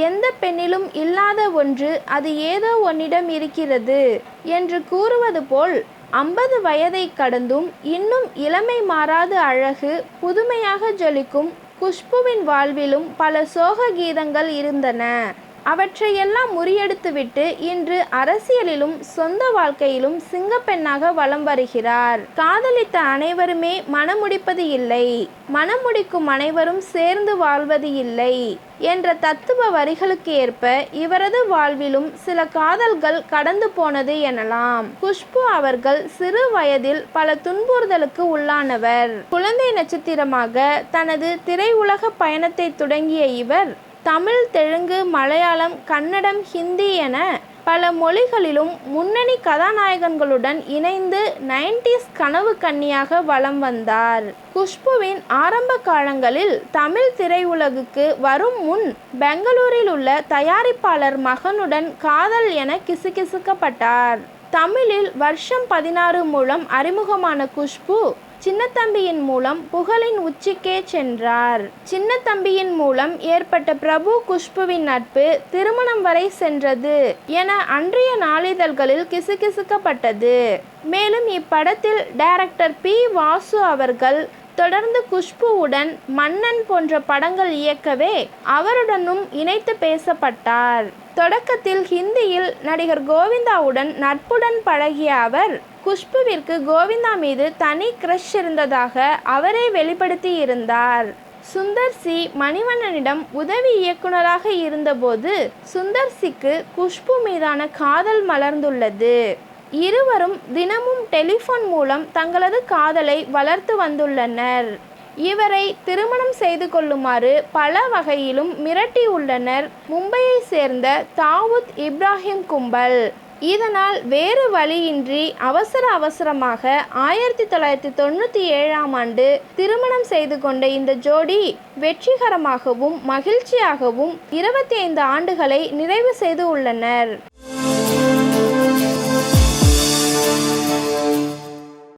யாரிடமிருந்தும் இல்லாத ஒன்று அது ஏதோ உன்னிடம் இருக்கிறது என்று கூறுவது போல் ஐம்பது வயதை கடந்தும் இன்னும் இளமை மாறாத அழகு புதுமையாக ஜொலிக்கும் குஷ்புவின் வாழ்விலும் பல சோக கீதங்கள் இருந்தன. அவற்றையெல்லாம் முறியடித்துவிட்டு இன்று அரசியலிலும் சொந்த வாழ்க்கையிலும் சிங்கப்பெண்ணாக வலம் வருகிறார். காதலித்த அனைவருமே மனமுடிப்பது இல்லை. மனமுடிக்கும் அனைவரும் சேர்ந்து வாழ்வது இல்லை என்ற தத்துவ வரிகளுக்கு ஏற்ப இவரது வாழ்விலும் சில காதல்கள் கடந்து போனது எனலாம். குஷ்பு அவர்கள் சிறு வயதில் பல துன்புறுதலுக்கு உள்ளானவர். குழந்தை நட்சத்திரமாக தனது திரையுலக பயணத்தை தொடங்கிய இவர் தமிழ் தெலுங்கு மலையாளம் கன்னடம் ஹிந்தி என பல மொழிகளிலும் முன்னணி கதாநாயகன்களுடன் இணைந்து நைன்டிஸ் கனவு கன்னியாக வலம் வந்தார். குஷ்புவின் ஆரம்ப காலங்களில் தமிழ் திரையுலகுக்கு வரும் முன் பெங்களூரில் உள்ள தயாரிப்பாளர் மகனுடன் காதல் என கிசுகிசுக்கப்பட்டார். தமிழில் வருஷம் பதினாறு மூலம் அறிமுகமான குஷ்பு சின்னத்தம்பியின் மூலம் புகழின் உச்சிக்கே சென்றார். சின்னத்தம்பியின் மூலம் ஏற்பட்ட பிரபு குஷ்புவின் நட்பு திருமணம் வரை சென்றது என அன்றைய நாளிதழ்களில் கிசுகிசுக்கப்பட்டது. மேலும் இப்படத்தில் டைரக்டர் பி. வாசு அவர்கள் தொடர்ந்து குஷ்புவுடன் மன்னன் போன்ற படங்கள் இயக்கவே அவருடனும் இணைத்து பேசப்பட்டார். தொடக்கத்தில் ஹிந்தியில் நடிகர் கோவிந்தாவுடன் நட்புடன் பழகிய அவர் குஷ்புவிற்கு கோவிந்தா மீது தனி கிரஷ் இருந்ததாக அவரே வெளிப்படுத்தி இருந்தார் சுந்தர் சி மணிவண்ணனிடம் உதவி இயக்குனராக இருந்தபோது சுந்தர் சிக்கு குஷ்பு மீதான காதல் மலர்ந்துள்ளது. இருவரும் தினமும் டெலிஃபோன் மூலம் தங்களது காதலை வளர்த்து வந்துள்ளனர். இவரை திருமணம் செய்து கொள்ளுமாறு பல வகையிலும் மிரட்டியுள்ளனர் மும்பையை சேர்ந்த தாவூத் இப்ராஹிம் கும்பல். இதனால் வேறு வழியின்றி அவசர அவசரமாக ஆயிரத்தி தொள்ளாயிரத்தி தொண்ணூற்றி ஏழாம் ஆண்டு திருமணம் செய்து கொண்ட இந்த ஜோடி வெற்றிகரமாகவும் மகிழ்ச்சியாகவும் இருபத்தி ஐந்து ஆண்டுகளை நிறைவு செய்து உள்ளனர்.